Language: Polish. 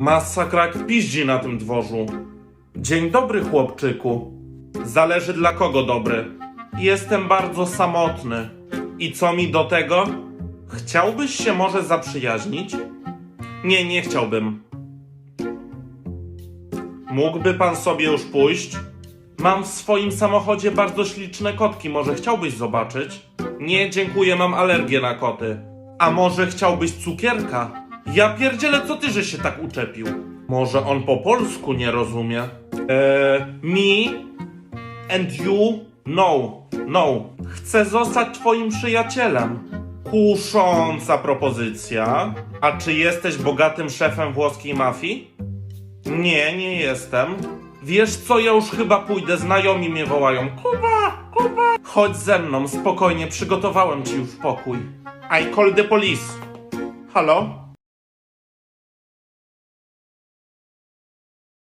Masakra jak piździ na tym dworzu. Dzień dobry, chłopczyku. Zależy dla kogo dobry. Jestem bardzo samotny. I co mi do tego? Chciałbyś się może zaprzyjaźnić? Nie, nie chciałbym. Mógłby pan sobie już pójść? Mam w swoim samochodzie bardzo śliczne kotki, może chciałbyś zobaczyć? Nie, dziękuję, mam alergię na koty. A może chciałbyś cukierka? Ja pierdzielę, co ty, że się tak uczepił? Może on po polsku nie rozumie? Eee, me and you? No, no. Chcę zostać twoim przyjacielem. Kusząca propozycja. A czy jesteś bogatym szefem włoskiej mafii? Nie, nie jestem. Wiesz co, ja już chyba pójdę, znajomi mnie wołają. Kuba, Kuba! Chodź ze mną, spokojnie, przygotowałem ci już pokój. I call the police. Halo?